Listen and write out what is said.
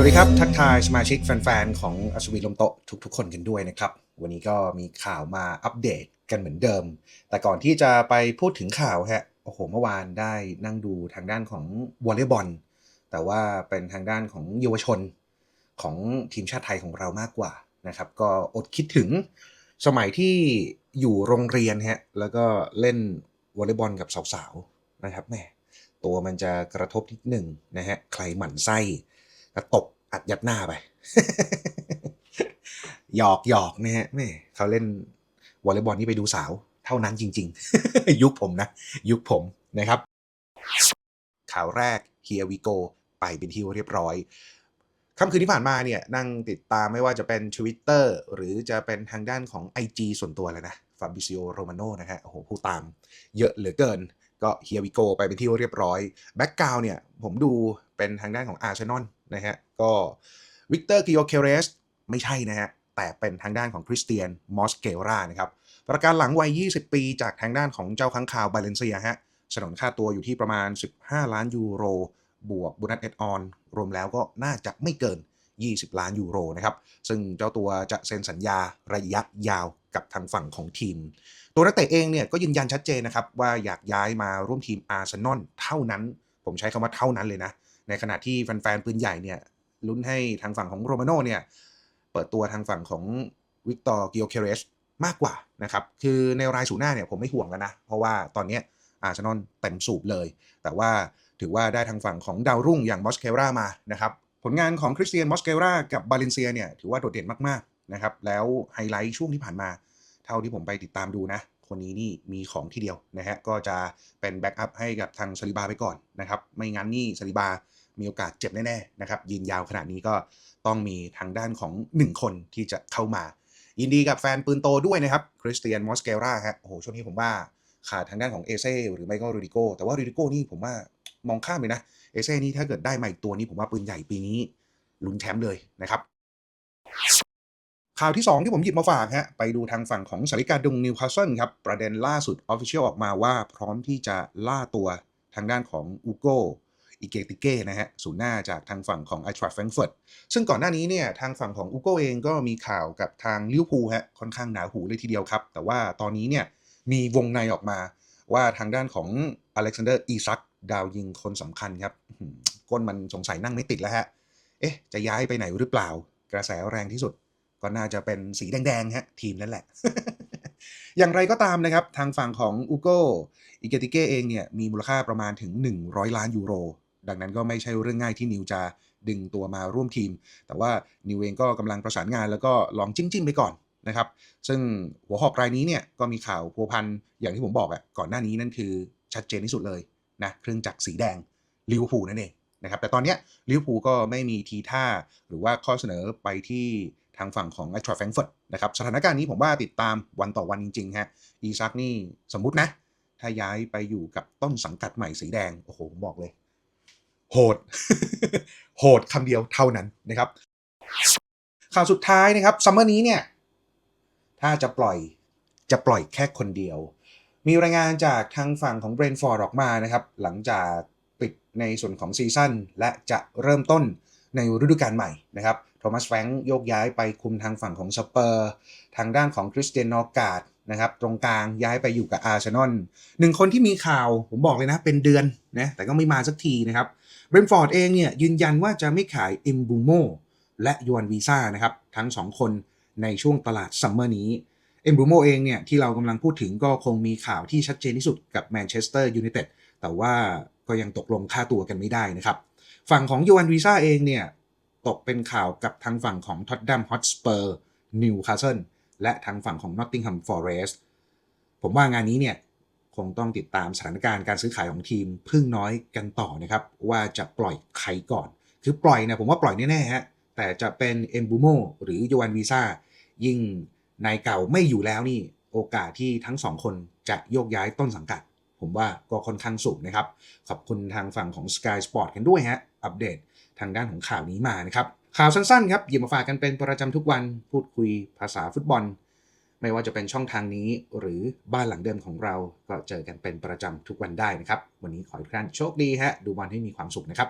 สวัสดีครับ ทักทายสมาชิกแฟนๆ ของอัศวีลมโตะทุกๆ คนกันด้วยนะครับ วันนี้ก็มีข่าวมาอัปเดตกันเหมือนเดิม แต่ก่อนที่จะไปพูดถึงข่าวฮะโอ้โหเมื่อวานได้นั่งดูทางด้านของวอลเลย์บอลแต่ว่าเป็นทางด้านของเยาวชนของทีมชาติไทยของเรามากกว่านะครับ ก็อดคิดถึงสมัยที่อยู่โรงเรียนฮะแล้วก็เล่นวอลเลย์บอลกับสาวๆนะครับแม่ตัวมันจะกระทบนิดหนึ่งนะฮะใครหมั่นไส้ ตบอัดยัดหน้าไป หยอกหยอกนะฮะแม่เขาเล่นวอลเลย์บอลนี่ไปดูสาว เท่านั้นจริง ๆ ยุคผมนะ ยุคผมนะครับ ข่าวแรก Here we go ไปเป็นที่เรียบร้อยค่ำคืนที่ผ่านมาเนี่ยนั่งติดตามไม่ว่าจะเป็น Twitter หรือจะเป็นทางด้านของ IG ส่วนตัวเลยนะฟาบิซิโอโรมาโนนะฮะโอ้โหผู้ตามเยอะเหลือเกิน ก็ Here we go ไปเป็นที่เรียบร้อย แบ็กกราวเนี่ยผมดูเป็นทางด้านของอาร์เซนอล นะฮะ ก็วิกเตอร์กิโอเคเรสไม่ใช่นะฮะ แต่เป็นทางด้านของคริสเตียนมอสเกรานะครับ ประการหลังวัย 20 ปีจากทางด้านของเจ้าค้างคาวบาเลนเซียฮะสนนค่าตัวอยู่ที่ประมาณ 15 ล้านยูโร บวกโบนัสเอ็ดออน รวมแล้วก็น่าจะไม่เกิน 20 ล้านยูโรนะครับ ซึ่งเจ้าตัวจะเซ็นสัญญาระยะยาวกับทางฝั่งของทีม ตัวนักเตะเองเนี่ยก็ยืนยันชัดเจนนะครับว่าอยากย้ายมาร่วมทีมอาร์เซนอลเท่านั้น ผมใช้คำว่าเท่านั้นเลยนะ ในขณะที่แฟนๆปืนใหญ่เนี่ยลุ้นให้ทางฝั่งของโรมาโน่เนี่ยเปิดตัวทางฝั่งของวิกตอร์กิโอเคเรสมากกว่านะครับ คือในรายสูหน้าเนี่ยผมไม่ห่วงแล้วนะ เพราะว่าตอนนี้อาร์เซนอลเต็มสูบเลย แต่ว่าถือว่าได้ทางฝั่งของดาวรุ่งอย่างมอสเครามานะครับ ผลงานของคริสเตียนมอสเครากับบาเลนเซียเนี่ยถือว่าโดดเด่นมากๆนะครับ แล้วไฮไลท์ช่วงที่ผ่านมา เท่าที่ผมไปติดตามดูนะ คนนี้นี่มีของที่เดียวนะฮะ ก็จะเป็นแบ็กอัพให้กับทางซาลิบาไปก่อนนะครับ ไม่งั้นนี่ซาลิบา มีโอกาสเจ็บแน่ๆนะครับยืนยาวขนาดนี้ก็ต้องมีทางด้านของ 1 คนที่จะเข้ามา ยินดีกับแฟนปืนโตด้วยนะครับคริสเตียนมอสเกราฮะโอ้โหช่วงนี้ผมว่าขาดทางด้านของเอเซ่หรือไม่ก็รูดิโกแต่ว่ารูดิโกนี่ผมว่ามองข้ามเลยนะเอเซ่นี่ถ้าเกิดได้มาอีกตัวนี้ผมว่าปืนใหญ่ปีนี้ลุ้นแชมป์เลยนะครับข่าวที่ 2 ที่ผมหยิบมาฝากฮะไปดูทางฝั่งของสาริกาดุงนิวคาสเซิลครับ ประเด็นล่าสุดออฟฟิเชียลออกมาว่าพร้อมที่จะล่าตัวทางด้านของอูโก อิเกติเก้นะฮะศูนย์หน้าจากทางฝั่งของไอทราแฟรงเฟิร์ตซึ่งก่อนหน้านี้เนี่ยทางฝั่งของอูโกเองก็มีข่าวกับทางลิวพูฮะค่อนข้างหนาหูเลยทีเดียวครับ แต่ว่าตอนนี้เนี่ยมีวงในออกมาว่าทางด้านของอเล็กซานเดอร์อีซักดาวยิงคนสำคัญครับก้นมันสงสัยนั่งไม่ติดแล้วฮะเอ๊ะจะย้ายไปไหนหรือเปล่า กระแสแรงที่สุดก็น่าจะเป็นสีแดงๆฮะทีมนั่นแหละ อย่างไรก็ตามนะครับ ทางฝั่งของอูโกอิเกติเก้เองเนี่ยมีมูลค่าประมาณถึง 100 ล้านยูโร ดังนั้นก็ไม่ใช่เรื่องง่ายที่นิวจะดึงตัวมาร่วมทีม แต่ว่านิวเองก็กำลังประสานงานแล้วก็ลองจิ้มจิ้มๆไปก่อนนะครับ ซึ่งหัวหอกรายนี้เนี่ยก็มีข่าวพัวพันอย่างที่ผมบอกอะก่อนหน้านี้นั่นคือชัดเจนที่สุดเลยนะเครื่องจักรสีแดงลิวพูนั่นเองนะครับแต่ตอนนี้ลิวพูก็ไม่มีทีท่าหรือว่าข้อเสนอไปที่ทางฝั่งของไอทราแฟรงเฟิร์ตนะครับสถานการณ์นี้ผมว่าติดตามวันต่อวันจริงๆฮะอีซักนี่สมมุตินะ ถ้าย้ายไปอยู่กับต้นสังกัดใหม่สีแดง โอ้โห ผมบอกเลย โหด โหดคำเดียวเท่านั้นนะครับ ข่าวสุดท้ายนะครับซัมเมอร์นี้เนี่ย ถ้าจะปล่อยจะปล่อยแค่คนเดียว มีรายงานจากทางฝั่งของเบรนฟอร์ดออกมานะครับ หลังจากปิดในส่วนของซีซั่นและจะเริ่มต้นในฤดูกาลใหม่นะครับโทมัสแฟงโยกย้ายไปคุมทางฝั่งของสเปอร์ ทางด้านของคริสเตียนนอร์กาดนะครับ ตรงกลางย้ายไปอยู่กับอาร์เซนอลหนึ่งคนที่มีข่าว ผมบอกเลยนะ เป็นเดือนนะแต่ก็ไม่มาสักทีนะครับ เบรนฟอร์ดเองเนี่ยยืนยันว่าจะไม่ขายเอิมบูโมและยวนวีซ่านะครับ ทั้งสองคนในช่วงตลาดซัมเมอร์นี้เอ็มบูโมเองเนี่ยที่เรากำลังพูดถึงก็คงมีข่าวที่ชัดเจนที่สุดกับแมนเชสเตอร์ยูไนเต็ดแต่ว่าก็ยังตกลงค่าตัวกันไม่ได้นะครับ ฝั่งของยูวันวีซ่าเองเนี่ยตกเป็นข่าวกับทางฝั่งของท็อตแดมฮอตสเปอร์นิวคาสเซิลและทางฝั่งของนอตติงแฮมฟอเรสต์ผมว่างานนี้เนี่ย คงต้องติดตามสถานการณ์การซื้อขายของทีมพึ่งน้อยกันต่อนะครับ ว่าจะปล่อยใครก่อน คือปล่อยเนี่ยผมว่าปล่อยแน่ๆฮะแต่จะเป็นเอ็มบูโมหรือยูวันวีซ่ายิ่งนายเก่าไม่อยู่แล้วนี่โอกาสที่ทั้งสองคนจะโยกย้ายต้นสังกัด ผมว่าก็ค่อนข้างสูงนะครับ ขอบคุณทางฝั่งของ Sky Sport กันด้วยฮะอัปเดตทางด้านของข่าวนี้มานะครับข่าวสั้นๆครับหยิบมาฝากกันเป็นประจำทุกวันพูดคุยภาษาฟุตบอล ไม่ว่าจะเป็นช่องทางนี้หรือบ้านหลังเดิมของเราก็เจอกันเป็นประจำทุกวันได้นะครับ วันนี้ขอให้ทุกท่านโชคดีฮะดูบอลให้มีความสุขนะครับ